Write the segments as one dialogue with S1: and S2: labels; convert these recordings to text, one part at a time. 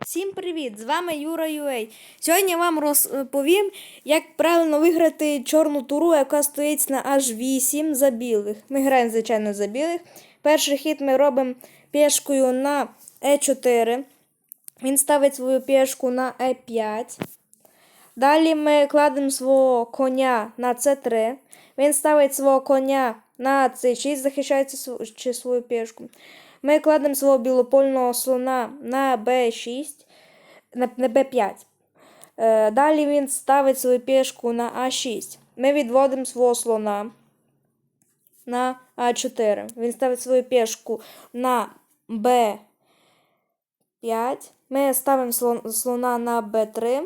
S1: Всім привіт! З вами Юра Юей. Сьогодні я вам розповім, як правильно виграти чорну туру, яка стоїть на H8 за білих. Ми граємо, звичайно, за білих. Перший хід ми робимо пішкою на E4. Він ставить свою пішку на E5. Далі ми кладемо свого коня на C3. Він ставить свого коня на C6, захищаючи чи свою пішку. Ми кладемо свого білопольного слона на B6, на, на B5. Е, далі він ставить свою пішку на А6. Ми відводимо свого слона на А4. Він ставить свою пішку на Б5. Ми ставимо слон- слона на Б3.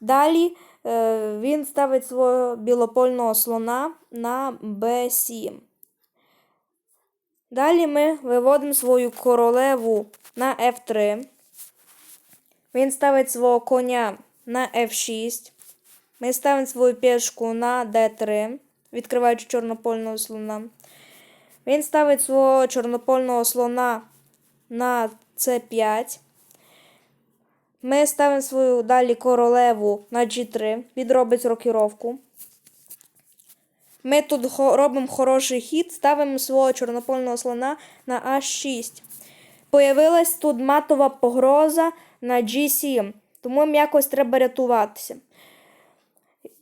S1: Далі е, він ставить свого білопольного слона на Б7. Далі ми виводимо свою королеву на F3. Він ставить свого коня на F6. Ми ставимо свою пішку на D3, відкриваючи чорнопольного слона. Він ставить свого чорнопольного слона на C5. Ми ставимо свою далі королеву на G3, відробить рокіровку. Ми тут робимо хороший хід, ставимо свого чорнопольного слона на H6. Появилась тут матова погроза на G7, тому їм якось треба рятуватися.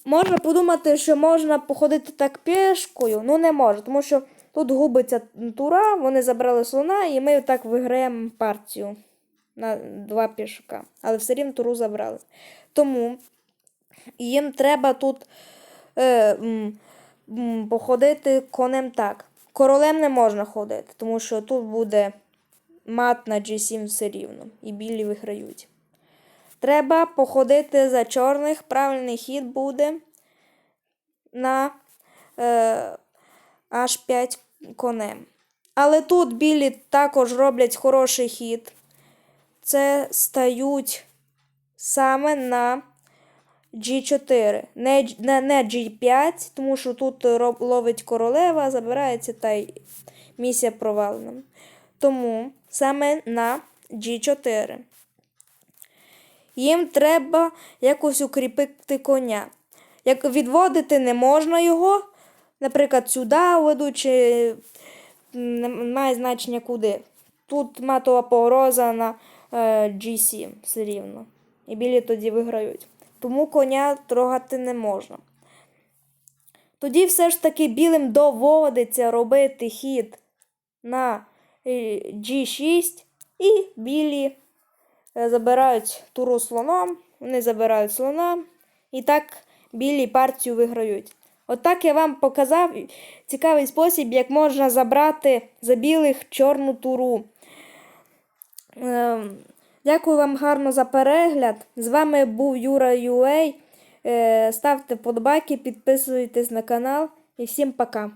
S1: Можна подумати, що можна походити так пішкою, ну не можна, тому що тут губиться тура, вони забрали слона, і ми так виграємо партію на два пішка. Але все рівно туру забрали. Тому їм треба тут е, походити конем так. Королем не можна ходити, тому що тут буде мат на G7 все рівно, і білі виграють. Треба походити за чорних. Правильний хід буде на е, H5 конем. Але тут білі також роблять хороший хід. Це стають саме на G4, не, не, не G5, тому що тут роб- ловить королева, забирається та й місія провалена. Тому саме на G4. Їм треба якось укріпити коня. Як відводити не можна його, наприклад, сюди ведуть, чи немає значення куди. Тут матова погроза на е, G7 все рівно. І білі тоді виграють. Тому коня трогати не можна. Тоді все ж таки білим доводиться робити хід на е, G6, і білі е, забирають туру слоном, вони забирають слона, і так білі партію виграють. Отак я вам показав цікавий спосіб, як можна забрати за білих чорну туру. Дякую вам гарно за перегляд. З вами був Юра Юей. Е, Ставте подбайки, підписуйтесь на канал і всім пока.